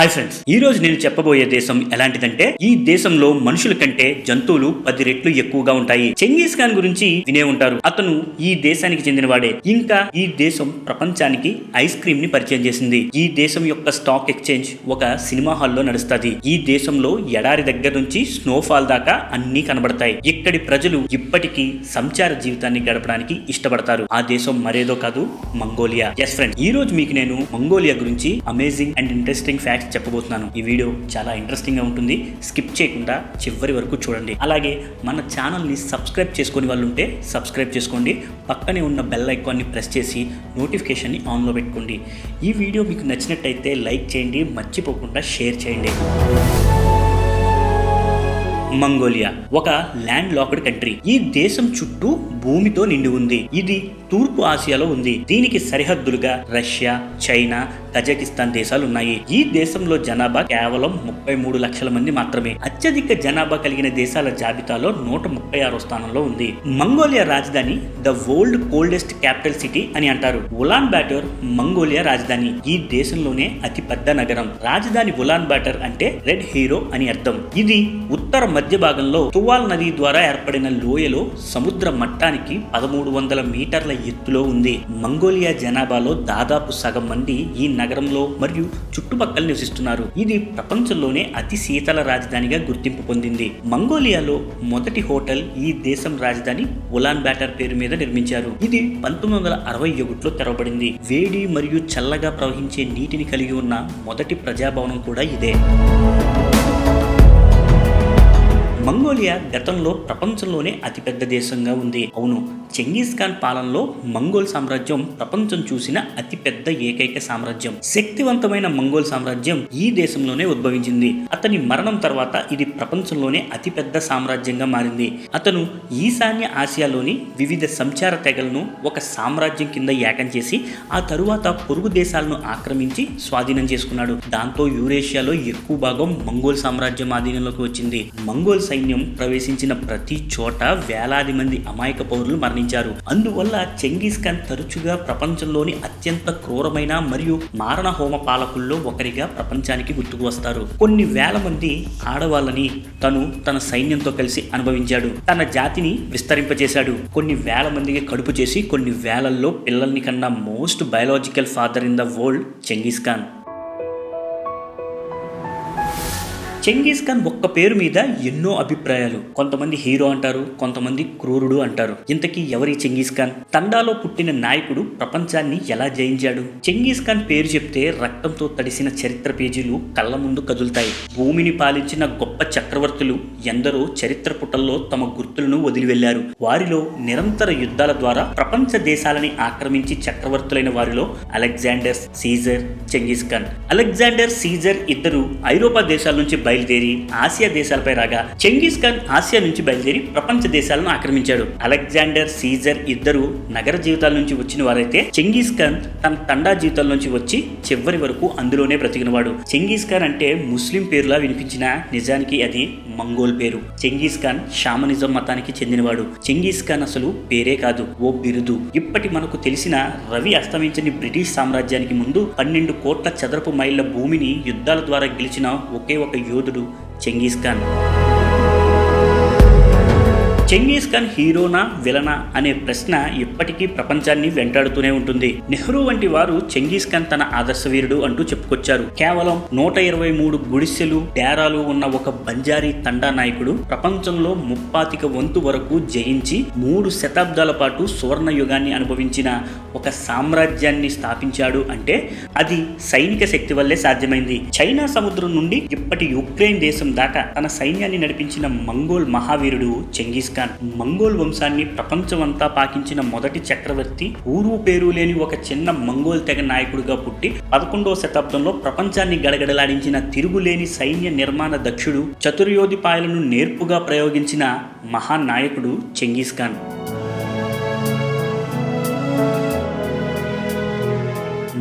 Hi friends ఈ రోజు నేను చెప్పబోయే దేశం ఎలాంటిదంటే ఈ దేశంలో మనుషుల కంటే జంతువులు పది రెట్లు ఎక్కువగా ఉంటాయి. చెంగీస్ ఖాన్ గురించి వినే ఉంటారు. అతను ఈ దేశానికి చెందినవాడే. ఇంకా ఈ దేశం ప్రపంచానికి ఐస్ క్రీమ్ని పరిచయం చేసింది. ఈ దేశం యొక్క స్టాక్ ఎక్స్చేంజ్ ఒక సినిమా హాల్లో నడుస్తుంది. ఈ దేశంలో ఎడారి దగ్గర నుంచి స్నోఫాల్ దాకా అన్ని కనబడతాయి. ఇక్కడి ప్రజలు ఇప్పటికీ సంచార జీవితాన్ని గడపడానికి ఇష్టపడతారు. ఆ దేశం మరేదో కాదు మంగోలియా. ఎస్ ఫ్రెండ్ ఈ రోజు మీకు నేను మంగోలియా గురించి అమేజింగ్ అండ్ ఇంట్రెస్టింగ్ ఫ్యాక్ట్స్ చెప్పబోతున్నాను. ఈ వీడియో చాలా ఇంట్రెస్టింగ్గా ఉంటుంది. స్కిప్ చేయకుండా చివరి వరకు చూడండి. అలాగే మన ఛానల్ని సబ్స్క్రైబ్ చేసుకుని వాళ్ళు ఉంటే సబ్స్క్రైబ్ చేసుకోండి. పక్కనే ఉన్న బెల్ ఐకాన్ని ప్రెస్ చేసి నోటిఫికేషన్ని ఆన్లో పెట్టుకోండి. ఈ వీడియో మీకు నచ్చినట్టయితే లైక్ చేయండి. మర్చిపోకుండా షేర్ చేయండి. మంగోలియా ఒక ల్యాండ్ లాక్డ్ కంట్రీ. ఈ దేశం చుట్టూ భూమితో నిండి ఉంది. ఇది తూర్పు ఆసియాలో ఉంది. దీనికి సరిహద్దులుగా రష్యా చైనా కజకిస్తాన్ దేశాలు ఉన్నాయి ఈ దేశంలో జనాభా కేవలం ముప్పై మూడు లక్షల మంది మాత్రమే. అత్యధిక జనాభా కలిగిన దేశాల జాబితాలో నూట ముప్పై ఆరో స్థానంలో ఉంది. మంగోలియా రాజధాని the world coldest capital city అని అంటారు. ఉలాన్ బ్యాటర్ మంగోలియా రాజధాని. ఈ దేశంలోనే అతిపెద్ద నగరం. రాజధాని ఉలాన్ బ్యాటర్ అంటే రెడ్ హీరో అని అర్థం. ఇది ఉత్తర మధ్య భాగంలో తువాల్ నది ద్వారా ఏర్పడిన లోయలో సముద్ర మట్టానికి పదమూడు వందల మీటర్ల ఎత్తులో ఉంది. మంగోలియా జనాభాలో దాదాపు సగం మంది ఈ నగరంలో మరియు చుట్టుపక్కల నివసిస్తున్నారు. ఇది ప్రపంచంలోనే అతి శీతల రాజధానిగా గుర్తింపు పొందింది. మంగోలియాలో మొదటి హోటల్ ఈ దేశం రాజధాని ఉలాన్ బ్యాటర్ పేరు మీద నిర్మించారు. ఇది పంతొమ్మిది వందల అరవై ఒకటిలో తెరవబడింది. వేడి మరియు చల్లగా ప్రవహించే నీటిని కలిగి ఉన్న మొదటి ప్రజాభవనం కూడా ఇదే. మంగోలియా గతంలో ప్రపంచంలోనే అతిపెద్ద దేశంగా ఉంది. అవును చెంగీస్ ఖాన్ పాలనలో మంగోల్ సామ్రాజ్యం ప్రపంచం చూసిన అతిపెద్ద ఏకైక సామ్రాజ్యం. శక్తివంతమైన మంగోల్ సామ్రాజ్యం ఈ దేశంలోనే ఉద్భవించింది. అతని మరణం తర్వాత ఇది ప్రపంచంలోనే అతిపెద్ద సామ్రాజ్యంగా మారింది. అతను ఈశాన్య ఆసియాలోని వివిధ సంచార తెగలను ఒక సామ్రాజ్యం కింద ఏకం చేసి ఆ తరువాత పొరుగు దేశాలను ఆక్రమించి స్వాధీనం చేసుకున్నాడు. దాంతో యూరేషియాలో ఎక్కువ భాగం మంగోల్ సామ్రాజ్యం ఆధీనంలోకి వచ్చింది. మంగోల్ సైన్యం ప్రవేశించిన ప్రతి చోట వేలాది మంది అమాయక పౌరులు మరణించారు. అందువల్ల చెంగీస్ ఖాన్ తరచుగా ప్రపంచంలోని అత్యంత క్రూరమైన మరియు మారణ హోమ పాలకుల్లో ఒకరిగా ప్రపంచానికి గుర్తుకు వస్తారు. కొన్ని వేల మంది ఆడవాళ్ళని తను తన సైన్యంతో కలిసి అనుభవించాడు. తన జాతిని విస్తరింపజేశాడు. కొన్ని వేల మందికి కడుపు చేసి కొన్ని వేలల్లో పిల్లల్ని కన్నా most biological father in the world Genghis Khan. Genghis Khan ఒక్క పేరు మీద ఎన్నో అభిప్రాయాలు. కొంతమంది హీరో అంటారు కొంతమంది క్రూరుడు అంటారు. ఇంతకీ ఎవరి చెంగీస్ ఖాన్? తండాలో పుట్టిన నాయకుడు ప్రపంచాన్ని ఎలా జయించాడు? చెంగీస్ ఖాన్ పేరు చెప్తే రక్తంతో తడిసిన చరిత్ర పేజీలు కళ్ళ ముందు కదులుతాయి. భూమిని పాలించిన గొప్ప చక్రవర్తులు ఎందరో చరిత్ర పుటల్లో తమ గుర్తులను వదిలి వెళ్ళారు వారిలో నిరంతర యుద్ధాల ద్వారా ప్రపంచ దేశాలని ఆక్రమించి చక్రవర్తులైన వారిలో Alexander Caesar Genghis Khan. Alexander Caesar ఇద్దరు ఐరోపా దేశాల నుంచి బయలుదేరి ఆసియా దేశాలపై రాగా చెంగీస్ ఖాన్ ఆసియా నుంచి బయలుదేరి ప్రపంచ దేశాలను ఆక్రమించాడు. అలెగ్జాండర్ సీజర్ ఇద్దరు నగర జీవితాల నుంచి వచ్చిన వారైతే చెంగీస్ ఖాన్ తన తండా జీవితాల నుంచి వచ్చి చివరి వరకు అందులోనే బ్రతికినవాడు. చెంగీస్ ఖాన్ అంటే ముస్లిం పేరులా వినిపించిన నిజానికి అది మంగోల్ పేరు. చెంగీస్ ఖాన్ షామనిజం మతానికి చెందినవాడు. చెంగీస్ ఖాన్ అసలు పేరే కాదు. ఓ బిరుదు. ఇప్పటి మనకు తెలిసిన రవి అస్తమించని బ్రిటిష్ సామ్రాజ్యానికి ముందు పన్నెండు కోట్ల చదరపు మైళ్ళ భూమిని యుద్ధాల ద్వారా గెలిచిన ఒకే ఒక యోధుడు చెంగీస్ ఖాన్ చెంగీస్ ఖాన్ హీరోనా విలనా అనే ప్రశ్న ఇప్పటికీ ప్రపంచాన్ని వెంటాడుతూనే ఉంటుంది. నెహ్రూ వంటి వారు చెంగీస్ ఖాన్ తన ఆదర్శ వీరుడు అంటూ చెప్పుకొచ్చారు. కేవలం నూట ఇరవై మూడు గుడిసెలు డేరాలు ఉన్న ఒక బంజారీ తండా నాయకుడు ప్రపంచంలో ముప్పాతిక వంతు వరకు జయించి మూడు శతాబ్దాల పాటు సువర్ణ యుగాన్ని అనుభవించిన ఒక సామ్రాజ్యాన్ని స్థాపించాడు అంటే అది సైనిక శక్తి వల్లే సాధ్యమైంది. చైనా సముద్రం నుండి ఇప్పటి యుక్రెయిన్ దేశం దాకా తన సైన్యాన్ని నడిపించిన మంగోల్ మహావీరుడు చెంగీస్ ఖాన్ మంగోల్ వంశాన్ని ప్రపంచమంతా పాకించిన మొదటి చక్రవర్తి ఊరు పేరు లేని ఒక చిన్న మంగోల్ తెగ నాయకుడిగా పుట్టి పదకొండవ శతాబ్దంలో ప్రపంచాన్ని గడగడలాడించిన తిరుగులేని సైన్య నిర్మాణ దక్షుడు చతుర్యోధిపాయలను నేర్పుగా ప్రయోగించిన మహానాయకుడు చెంగీస్ ఖాన్.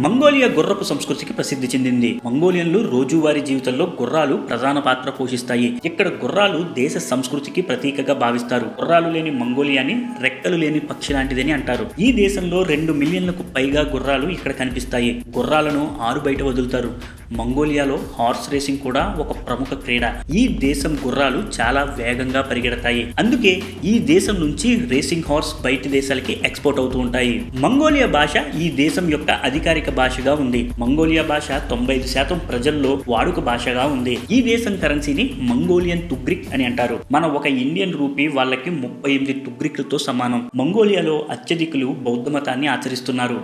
మంగోలియా గుర్రపు సంస్కృతికి ప్రసిద్ధి చెందింది. మంగోలియన్లు రోజువారీ జీవితంలో గుర్రాలు ప్రధాన పాత్ర పోషిస్తాయి. ఇక్కడ గుర్రాలు దేశ సంస్కృతికి ప్రతీకగా భావిస్తారు. గుర్రాలు లేని మంగోలియాని రెక్కలు లేని పక్షి లాంటిదని అంటారు. ఈ దేశంలో రెండు మిలియన్లకు పైగా గుర్రాలు ఇక్కడ కనిపిస్తాయి. గుర్రాలను ఆరు బయట వదులుతారు. మంగోలియాలో హార్స్ రేసింగ్ కూడా ఒక ప్రముఖ క్రీడ. ఈ దేశం గుర్రాలు చాలా వేగంగా పరిగెడతాయి. అందుకే ఈ దేశం నుంచి రేసింగ్ హార్స్ బయటి దేశాలకి ఎక్స్పోర్ట్ అవుతూ ఉంటాయి. మంగోలియా భాష ఈ దేశం యొక్క అధికారిక భాషగా ఉంది. మంగోలియా భాష తొంభై ఐదు శాతం ప్రజల్లో వాడుక భాషగా ఉంది. ఈ దేశం కరెన్సీని మంగోలియన్ తుగ్రిక్ అని అంటారు. మన ఒక ఇండియన్ రూపీ వాళ్ళకి ముప్పై ఎనిమిది తుగ్రిక్లతో సమానం. మంగోలియాలో అత్యధికులు బౌద్ధ మతాన్ని ఆచరిస్తున్నారు.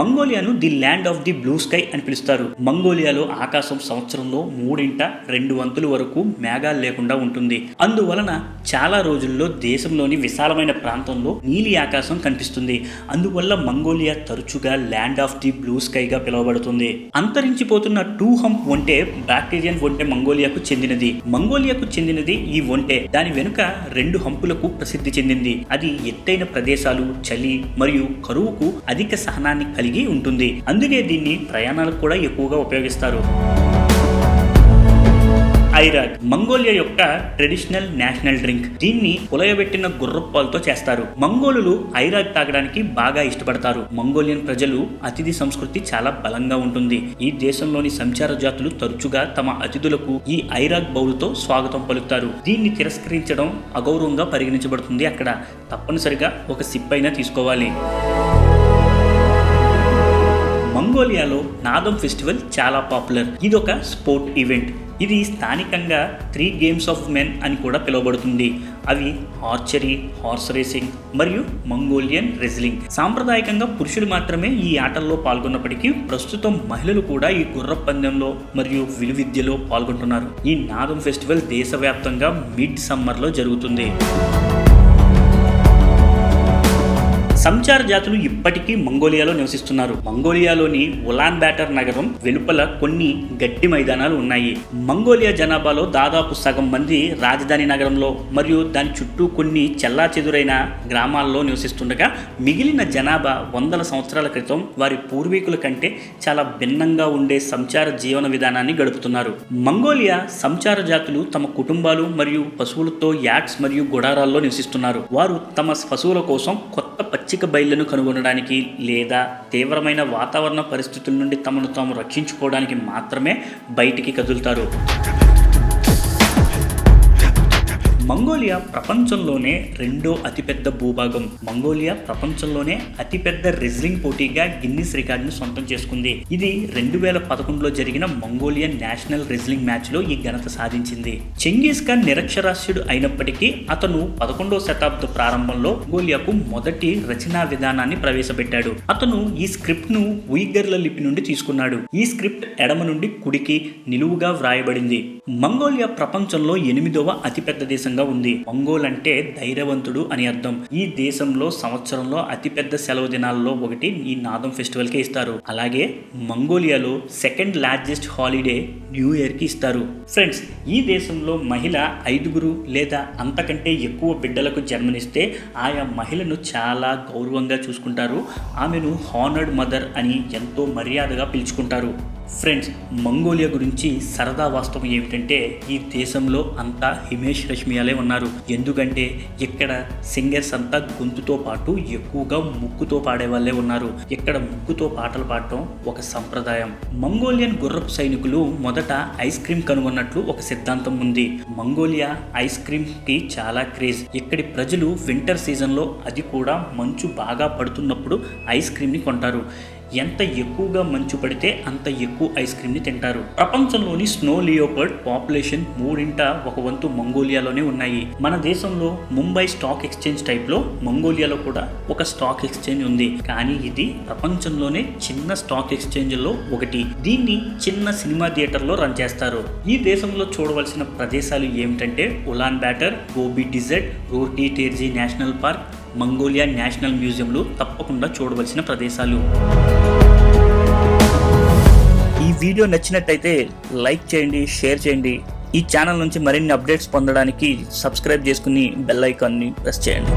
మంగోలియాను the land of the blue sky అని పిలుస్తారు. మంగోలియాలో ఆకాశం సంవత్సరంలో మూడింట రెండు వంతుల వరకు మేఘాలు లేకుండా ఉంటుంది. అందువలన చాలా రోజుల్లో దేశంలోని విశాలమైన ప్రాంతంలో నీలి ఆకాశం కనిపిస్తుంది. అందువల్ల మంగోలియా తరచుగా ల్యాండ్ ఆఫ్ ది బ్లూ స్కైగా పిలువబడుతుంది. అంతరించిపోతున్న టూ హంప్ వంటే బ్యాక్టీరియన్ ఒంటె మంగోలియాకు చెందినది. మంగోలియాకు చెందినది ఈ ఒంటె. దాని వెనుక రెండు హంపులకు ప్రసిద్ధి చెందింది. అది ఎత్తైన ప్రదేశాలు చలి మరియు కరువుకు అధిక సహనాన్ని కలిగి ఉంటుంది. అందుకే దీన్ని ప్రయాణాలకు కూడా ఎక్కువగా ఉపయోగిస్తారు. ఐరాగ్ మంగోలియా యొక్క ట్రెడిషనల్ నేషనల్ డ్రింక్. దీన్ని పులయబెట్టిన గుర్రపాలతో చేస్తారు. మంగోలులు ఐరాగ్ తాగడానికి బాగా ఇష్టపడతారు. మంగోలియన్ ప్రజలు అతిథి సంస్కృతి చాలా బలంగా ఉంటుంది. ఈ దేశంలోని సంచార జాతులు తరచుగా తమ అతిథులకు ఈ ఐరాగ్ బౌలుతో స్వాగతం పలుకుతారు. దీన్ని తిరస్కరించడం అగౌరవంగా పరిగణించబడుతుంది అక్కడ. తప్పనిసరిగా ఒక సిప్ అయినా తీసుకోవాలి. మంగోలియాలో నాదం ఫెస్టివల్ చాలా పాపులర్. ఇది ఒక స్పోర్ట్ ఈవెంట్. ఇది స్థానికంగా త్రీ గేమ్స్ ఆఫ్ మెన్ అని కూడా పిలువబడుతుంది. అవి ఆర్చరీ హార్స్ రేసింగ్ మరియు మంగోలియన్ రెజ్లింగ్. సాంప్రదాయకంగా పురుషులు మాత్రమే ఈ ఆటల్లో పాల్గొన్నప్పటికీ ప్రస్తుతం మహిళలు కూడా ఈ గుర్ర పందెంలో మరియు విలువిద్యలో పాల్గొంటున్నారు. ఈ నాదం ఫెస్టివల్ దేశవ్యాప్తంగా మిడ్ సమ్మర్లో జరుగుతుంది. సంచార జాతులు ఇప్పటికీ మంగోలియాలో నివసిస్తున్నారు. మంగోలియాలోని ఉలాన్ బ్యాటర్ నగరం వెలుపల కొన్ని గడ్డి మైదానాలు ఉన్నాయి. మంగోలియా జనాభాలో దాదాపు సగం మంది రాజధాని నగరంలో మరియు దాని చుట్టూ కొన్ని చెల్లా చెదురైన గ్రామాల్లో నివసిస్తుండగా మిగిలిన జనాభా వందల సంవత్సరాల క్రితం వారి పూర్వీకుల కంటే చాలా భిన్నంగా ఉండే సంచార జీవన విధానాన్ని గడుపుతున్నారు. మంగోలియా సంచార జాతులు తమ కుటుంబాలు మరియు పశువులతో యాట్స్ మరియు గుడారాల్లో నివసిస్తున్నారు. వారు తమ పశువుల కోసం కొత్త పచ్చిక బయళ్ళను కనుగొనడానికి లేదా తీవ్రమైన వాతావరణ పరిస్థితుల నుండి తమను తాము రక్షించుకోవడానికి మాత్రమే బయటికి కదులుతారు. మంగోలియా ప్రపంచంలోనే రెండో అతిపెద్ద భూభాగం. మంగోలియా ప్రపంచంలోనే అతిపెద్ద రెజ్లింగ్ పోటీగా గిన్నిస్ రికార్డును సొంతం చేసుకుంది. ఇది రెండు వేల పదకొండులో జరిగిన మంగోలియన్ నేషనల్ రెజ్లింగ్ మ్యాచ్లో ఈ ఘనత సాధించింది. చెంగీస్ ఖాన్ నిరక్షరాస్యుడు అయినప్పటికీ అతను పదకొండవ శతాబ్ద ప్రారంభంలో మంగోలియాకు మొదటి రచనా విధానాన్ని ప్రవేశపెట్టాడు. అతను ఈ స్క్రిప్ట్ను ఉయిగర్ల లిపి నుండి తీసుకున్నాడు. ఈ స్క్రిప్ట్ ఎడమ నుండి కుడికి నిలువుగా వ్రాయబడింది. మంగోలియా ప్రపంచంలో ఎనిమిదవ అతిపెద్ద దేశంగా ఉంది. మంగోల్ అంటే ధైర్యవంతుడు అని అర్థం. ఈ దేశంలో సంవత్సరంలో అతిపెద్ద సెలవు దినాల్లో ఒకటి ఈ నాదం ఫెస్టివల్కి ఇస్తారు. అలాగే మంగోలియాలో సెకండ్ లార్జెస్ట్ హాలిడే న్యూ ఇయర్కి ఇస్తారు. ఫ్రెండ్స్ ఈ దేశంలో మహిళ ఐదుగురు లేదా అంతకంటే ఎక్కువ బిడ్డలకు జన్మనిస్తే ఆయా మహిళను చాలా గౌరవంగా చూసుకుంటారు. ఆమెను హానర్డ్ మదర్ అని ఎంతో మర్యాదగా పిలుచుకుంటారు. ఫ్రెండ్స్ మంగోలియా గురించి సరదా వాస్తవం ఏమిటంటే ఈ దేశంలో అంతా హిమేష్ రష్మియాలే ఉన్నారు. ఎందుకంటే ఇక్కడ సింగర్స్ అంతా గొంతుతో పాటు ఎక్కువగా ముక్కుతో పాడే వాళ్ళే ఉన్నారు. ఇక్కడ ముక్కుతో పాటలు పాడటం ఒక సంప్రదాయం. మంగోలియన్ గుర్రపు సైనికులు మొదట ఐస్ క్రీమ్ కనుగొన్నట్లు ఒక సిద్ధాంతం ఉంది. మంగోలియా ఐస్ క్రీమ్కి చాలా క్రేజ్. ఇక్కడి ప్రజలు వింటర్ సీజన్లో అది కూడా మంచు బాగా పడుతున్నప్పుడు ఐస్ క్రీమ్ని కొంటారు. ఎంత ఎక్కువగా మంచు పడితే అంత ఎక్కువ ఐస్ క్రీమ్ని తింటారు. ప్రపంచంలోని స్నో లియోపర్డ్ పాపులేషన్ మూడింట ఒక వంతు మంగోలియాలోనే ఉన్నాయి. మన దేశంలో ముంబై స్టాక్ ఎక్స్చేంజ్ టైప్లో మంగోలియాలో కూడా ఒక స్టాక్ ఎక్స్చేంజ్ ఉంది. కానీ ఇది ప్రపంచంలోనే చిన్న స్టాక్ ఎక్స్చేంజ్లో ఒకటి. దీన్ని చిన్న సినిమా థియేటర్లో రన్ చేస్తారు. ఈ దేశంలో చూడవలసిన ప్రదేశాలు ఏమిటంటే ఉలాన్ బ్యాటర్ గోబీ డిజర్ట్ రోటీ Terelj national park Mongolia national మ్యూజియంలు తప్పకుండా చూడవలసిన ప్రదేశాలు. ఈ వీడియో నచ్చినట్టయితే లైక్ చేయండి షేర్ చేయండి. ఈ ఛానల్ నుంచి మరిన్ని అప్డేట్స్ పొందడానికి సబ్స్క్రైబ్ చేసుకుని బెల్ ఐకాన్ని ప్రెస్ చేయండి.